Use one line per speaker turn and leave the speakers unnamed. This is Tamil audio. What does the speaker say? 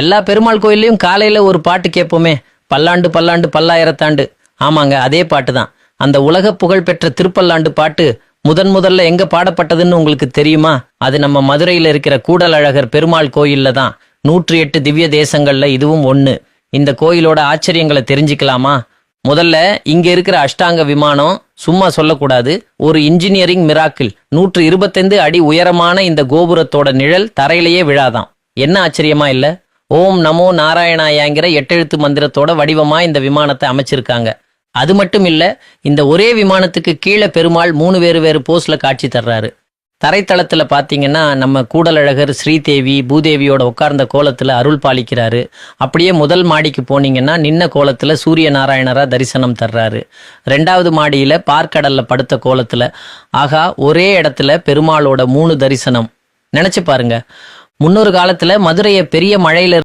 எல்லா பெருமாள் கோயில்லையும் காலையில ஒரு பாட்டு கேட்போமே. பல்லாண்டு பல்லாண்டு பல்லாயிரத்தாண்டு. ஆமாங்க அதே பாட்டு தான் அந்த உலக புகழ் பெற்ற திருப்பல்லாண்டு பாட்டு முதன் முதல்ல எங்க பாடப்பட்டதுன்னு உங்களுக்கு தெரியுமா? அது நம்ம மதுரையில இருக்கிற கூடலழகர் பெருமாள் கோயில்ல தான் நூற்றி எட்டு திவ்ய தேசங்கள்ல இதுவும் ஒன்று இந்த கோயிலோட ஆச்சரியங்களை தெரிஞ்சுக்கலாமா? முதல்ல இங்க இருக்கிற அஷ்டாங்க விமானம் சும்மா சொல்லக்கூடாது. ஒரு இன்ஜினியரிங் மிராக்கிள் நூற்று இருபத்தைந்து அடி உயரமான இந்த கோபுரத்தோட நிழல் தரையிலேயே விழாதான். என்ன ஆச்சரியமா இல்லை? ஓம் நமோ நாராயணாயாங்கிற எட்டெழுத்து மந்திரத்தோட வடிவமா இந்த விமானத்தை அமைச்சிருக்காங்க. அது மட்டும் இல்ல இந்த ஒரே விமானத்துக்கு கீழே பெருமாள் மூணு வேறு வேறு போஸ்ல காட்சி தர்றாரு. தரைத்தளத்துல பாத்தீங்கன்னா நம்ம கூடலழகர் ஸ்ரீதேவி பூதேவியோட உட்கார்ந்த கோலத்துல அருள் பாலிக்கிறாரு. அப்படியே முதல் மாடிக்கு போனீங்கன்னா நின்ன கோலத்துல சூரிய நாராயணரா தரிசனம் தர்றாரு. ரெண்டாவது மாடியில பார்க்கடல்ல படுத்த கோலத்துல ஆகா ஒரே இடத்துல பெருமாளோட மூணு தரிசனம். நினைச்சு பாருங்க. முன்னொரு காலத்துல மதுரையை பெரிய மழையில